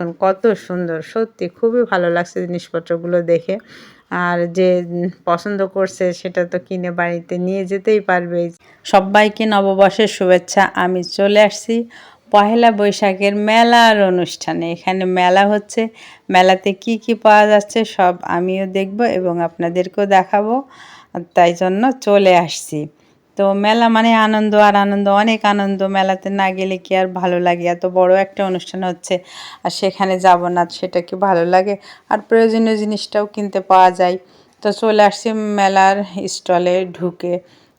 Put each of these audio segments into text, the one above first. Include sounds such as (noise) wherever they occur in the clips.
দেখুন, কত সুন্দর। সত্যি খুবই ভালো লাগছে জিনিসপত্রগুলো দেখে। আর যে পছন্দ করছে সেটা তো কিনে বাড়িতে নিয়ে যেতেই পারবে। সবাইকে নববর্ষের শুভেচ্ছা। আমি চলে আসছি পহেলা বৈশাখের মেলার অনুষ্ঠানে। এখানে মেলা হচ্ছে। মেলাতে কি কি পাওয়া যাচ্ছে সব আমিও দেখব এবং আপনাদেরকেও দেখাবো। তাই জন্য চলে আসছি। তো মেলা মানে আনন্দ আর আনন্দ, অনেক আনন্দ। মেলাতে না গেলে কি আর ভালো লাগে? এত বড় একটা অনুষ্ঠান হচ্ছে আর সেখানে যাব না, সেটা কি ভালো লাগে? আর প্রয়োজনীয় জিনিসটাও কিনতে পাওয়া যায়। তো চলে আসছি মেলার স্টলে ঢুকে।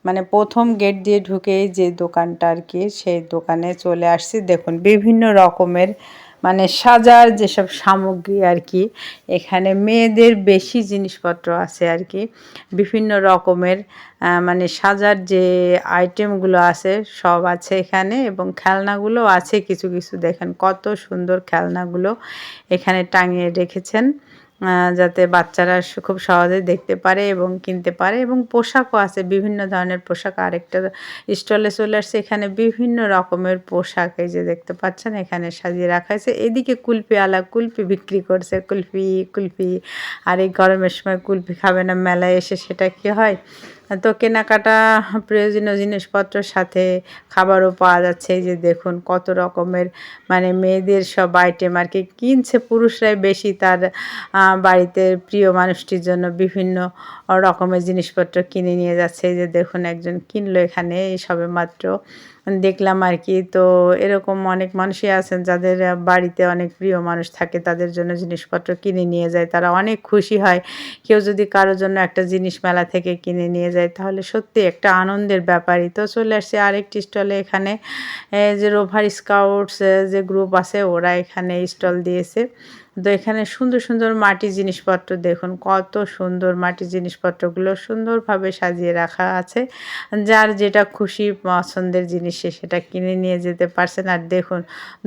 মানে প্রথম গেট দিয়ে ঢুকেই যে দোকানটা আর কি, সেই দোকানে চলে আসছি। দেখুন, বিভিন্ন রকমের মানে সাজার যেসব সামগ্রী আর কি, এখানে মেয়েদের বেশি জিনিসপত্র আছে আর কি। বিভিন্ন রকমের মানে সাজার যে আইটেমগুলো আছে সব আছে এখানে এবং খেলনাগুলো আছে কিছু কিছু। দেখেন কত সুন্দর খেলনাগুলো এখানে টাঙিয়ে রেখেছেন। যাতে বাচ্চারা খুব সহজে দেখতে পারে এবং কিনতে পারে এবং পোশাকও আছে, বিভিন্ন ধরনের পোশাক। আরেকটা স্টলে চলে আসছে, এখানে বিভিন্ন রকমের পোশাক, এই যে দেখতে পাচ্ছেন, এখানে সাজিয়ে রাখা হয়েছে। এদিকে কুলপি আলা কুলপি বিক্রি করছে কুলপি কুলপি আর এই গরমের সময় কুলপি খাবে না, মেলায় এসে সেটা কি হয়? তো কেনাকাটা প্রয়োজনীয় জিনিসপত্রের সাথে খাবারও পাওয়া যাচ্ছে। যে দেখুন কত রকমের মানে মেয়েদের সব আইটেম আর কি কিনছে পুরুষরাই বেশি তার বাড়িতে প্রিয় মানুষটির জন্য বিভিন্ন রকমের জিনিসপত্র কিনে নিয়ে যাচ্ছে। যে দেখুন একজন কিনলো এখানে, এই সবে মাত্র দেখলাম আর কি তো এরকম অনেক মানুষই আছেন যাদের বাড়িতে অনেক প্রিয় মানুষ থাকে, তাদের জন্য জিনিসপত্র কিনে নিয়ে যায়, তারা অনেক খুশি হয়। কেউ যদি কারোর জন্য একটা জিনিস মেলা থেকে কিনে নিয়ে যায়, তাহলে সত্যি একটা আনন্দের ব্যাপারই। তো চলে আসছে আরেকটি স্টলে এখানে যে রোভার স্কাউটস যে গ্রুপ আছে, ওরা এখানে স্টল দিয়েছে। তো এখানে সুন্দর সুন্দর মাটি জিনিসপত্র দেখুন, কত সুন্দর মাটির জিনিসপত্রগুলো সুন্দরভাবে সাজিয়ে রাখা আছে। যার যেটা খুশি পছন্দের জিনিস সেটা কিনে নিয়ে যেতে পারছেন। আর দেখুন,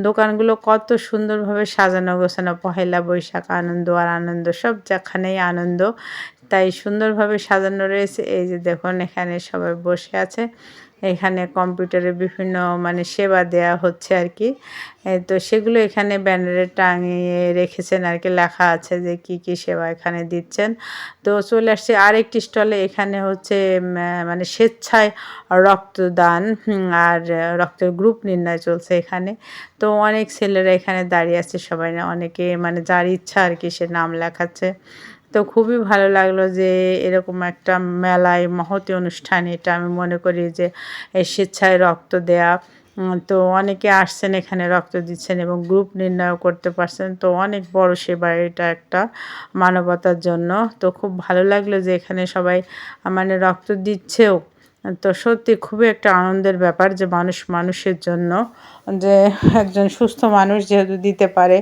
দোকানগুলো কত সুন্দরভাবে সাজানো গোছানো, পহেলা বৈশাখ, আনন্দ আর আনন্দ, সব যেখানেই আনন্দ, তাই সুন্দরভাবে সাজানো রয়েছে। এই যে দেখুন, এখানে সবাই বসে আছে। এখানে কম্পিউটারে বিভিন্ন মানে সেবা দেয়া হচ্ছে আর কি। তো সেগুলো এখানে ব্যানারে টাঙিয়ে রেখেছেন আর কি, লেখা আছে যে কি কি সেবা এখানে দিচ্ছেন। তো চলে আসছে আরেকটি স্টলে, এখানে হচ্ছে মানে স্বেচ্ছায় রক্তদান আর রক্তের গ্রুপ নির্ণয় চলছে এখানে। তো অনেক ছেলেরা এখানে দাঁড়িয়ে আছে, সবাই অনেকে মানে যার ইচ্ছা আর কি সে নাম লেখাচ্ছে। তো খুবই ভালো লাগল যে এরকম একটা মেলায় মহতি অনুষ্ঠান, এটা আমি মনে করি যে স্বেচ্ছায় রক্ত দেয়া। তো অনেকে আসছেন এখানে রক্ত দিচ্ছেন এবং গ্রুপ নির্ণয় করতে পারছেন। তো অনেক বড় সেবা এটা একটা মানবতার জন্য। তো খুব ভালো লাগল যে এখানে সবাই মানে রক্ত দিচ্ছেও। তো সত্যি খুবই একটা আনন্দের ব্যাপার যে মানুষ মানুষের জন্য, যে একজন সুস্থ মানুষ যেহেতু দিতে পারে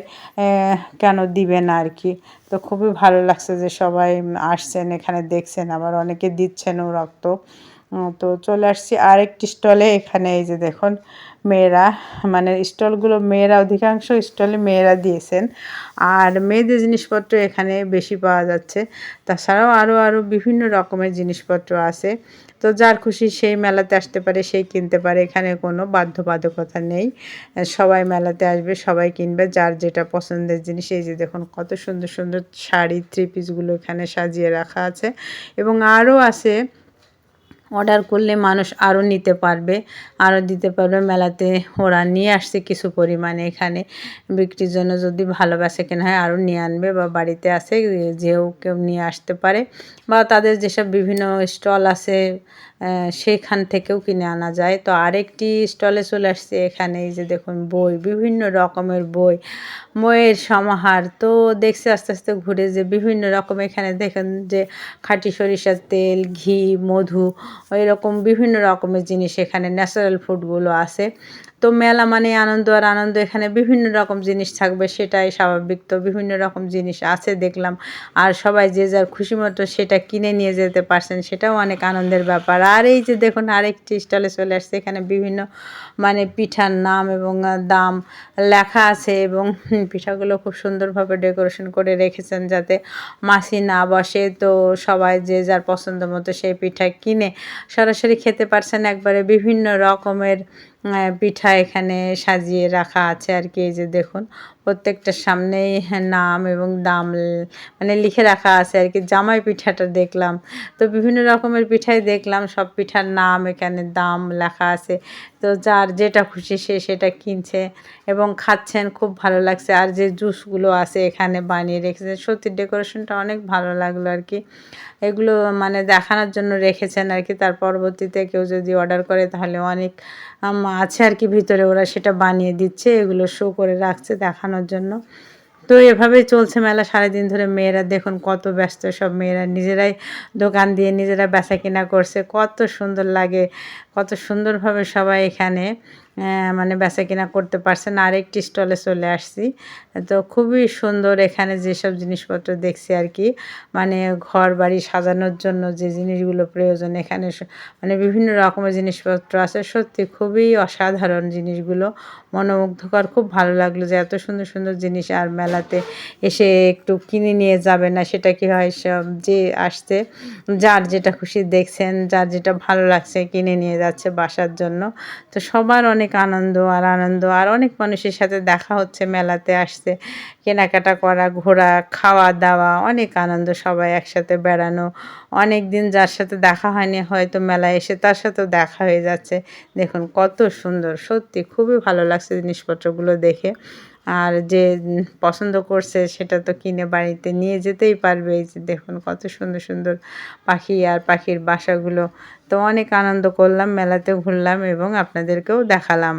কেন দিবে না আর কি? তো খুবই ভালো লাগছে যে সবাই আসছেন, এখানে দেখছেন, আবার অনেকে দিচ্ছেনও রক্ত। তো চলে আসছি আরেকটি স্টলে। এখানে এই যে দেখুন, মেয়েরা মানে স্টলগুলো মেয়েরা, অধিকাংশ স্টলে মেয়েরা দিয়েছেন। আর মেয়েদের জিনিসপত্র এখানে বেশি পাওয়া যাচ্ছে। তাছাড়াও আরও আরও বিভিন্ন রকমের জিনিসপত্র আছে। তো যার খুশি সেই মেলাতে আসতে পারে সেই কিনতে পারে। এখানে কোনো বাধ্যবাধকতা নেই। সবাই মেলাতে আসবে, সবাই কিনবে। যার যেটা পছন্দের জিনিস, এই যে দেখুন, কত সুন্দর সুন্দর শাড়ি, থ্রি পিসগুলো এখানে সাজিয়ে রাখা আছে। এবং আরও আছে অর্ডার করলে মানুষ আরও নিতে পারবে আরও দিতে পারবে। মেলাতে ওরা নিয়ে আসছে কিছু পরিমাণে এখানে বিক্রির জন্য। যদি ভালোবাসে কেনা হয় আরও নিয়ে আনবে বা বাড়িতে আসে যেও কেউ নিয়ে আসতে পারে। বা তাদের যেসব বিভিন্ন স্টল আছে সেখান থেকেও কিনে আনা যায়। তো আরেকটি স্টলে চলে আসছে এখানে, এই যে দেখুন বই, বিভিন্ন রকমের বই বইয়ের সমাহার। তো দেখছি আস্তে আস্তে ঘুরে যে বিভিন্ন রকম এখানে দেখেন যে খাঁটি সরিষার তেল, ঘি, মধু এরকম বিভিন্ন রকমের জিনিস এখানে, ন্যাচারাল ফুডগুলো আছে। তো মেলা মানে আনন্দ আর আনন্দ, এখানে বিভিন্ন রকম জিনিস থাকবে, সেটাই স্বাভাবিক। তো বিভিন্ন রকম জিনিস আছে দেখলাম। আর সবাই যে যার খুশি মতো সেটা কিনে নিয়ে যেতে পারছেন, সেটাও অনেক আনন্দের ব্যাপার। আর এই যে দেখুন আরেকটি স্টলে চলে আসছে। এখানে বিভিন্ন মানে পিঠার নাম এবং দাম লেখা আছে এবং (laughs) পিঠাগুলো খুব সুন্দরভাবে ডেকোরেশন করে রেখেছেন যাতে মাছি না বসে। তো সবাই যে যার পছন্দ মতো সেই পিঠা কিনে সরাসরি খেতে পারছেন। একবারে বিভিন্ন রকমের পিঠা এখানে সাজিয়ে রাখা আছে আর কি, এই যে দেখুন। প্রত্যেকটার সামনেই নাম এবং দাম মানে লিখে রাখা আছে আর কি, জামাই পিঠাটা দেখলাম। তো বিভিন্ন রকমের পিঠাই দেখলাম, সব পিঠার নাম এখানে দাম লেখা আছে। তো যার যেটা খুশি সে সেটা কিনছে এবং খাচ্ছেন, খুব ভালো লাগছে। আর যে জুসগুলো আছে এখানে বানিয়ে রেখেছে, সত্যি ডেকোরেশনটা অনেক ভালো লাগল আর কি। এগুলো মানে দেখানোর জন্য রেখেছেন আর কি। তার পরবর্তীতে কেউ যদি অর্ডার করে তাহলে অনেক আছে আর কি ভিতরে ওরা সেটা বানিয়ে দিচ্ছে, এগুলো শো করে রাখছে দেখানোর জন্য। তো এভাবেই চলছে মেলা সারাদিন ধরে। মেয়েরা দেখুন কত ব্যস্ত সব মেয়েরা। নিজেরাই দোকান দিয়ে নিজেরা বেচা কিনা করছে। কত সুন্দর লাগে। কত সুন্দরভাবে সবাই এখানে মানে বেচা কিনা করতে পারছেন আরেকটি স্টলে চলে আসছি। তো খুবই সুন্দর এখানে যেসব জিনিসপত্র দেখছি আর কি। মানে ঘর বাড়ি সাজানোর জন্য যে জিনিসগুলো প্রয়োজন, এখানে মানে বিভিন্ন রকমের জিনিসপত্র আছে। সত্যি খুবই অসাধারণ জিনিসগুলো। মনোমুগ্ধকর। খুব ভালো লাগল যে এত সুন্দর সুন্দর জিনিস আর মেলাতে এসে একটু কিনে নিয়ে যাবে না, সেটা কি হয় সব যে আসছে, যার যেটা খুশি দেখছেন, যার যেটা ভালো লাগছে কিনে নিয়ে যাচ্ছে বাসার জন্য। তো সবার অনেক আনন্দ আর আনন্দ। আর অনেক মানুষের সাথে দেখা হচ্ছে, মেলাতে আসছে, কেনাকাটা করা, ঘোরা, খাওয়া দাওয়া, অনেক আনন্দ সবাই একসাথে বেড়ানো। অনেক দিন যার সাথে দেখা হয়নি, হয়তো মেলায় এসে তার সাথেও দেখা হয়ে যাচ্ছে। দেখুন কত সুন্দর, সত্যি খুবই ভালো লাগছে জিনিসপত্রগুলো দেখে। আর যে পছন্দ করছে সেটা তো কিনে বাড়িতে নিয়ে যেতেই পারবে। এই যে দেখুন কত সুন্দর সুন্দর পাখি আর পাখির বাসাগুলো। তো অনেক আনন্দ করলাম মেলাতে ঘুরলাম এবং আপনাদেরকেও দেখালাম।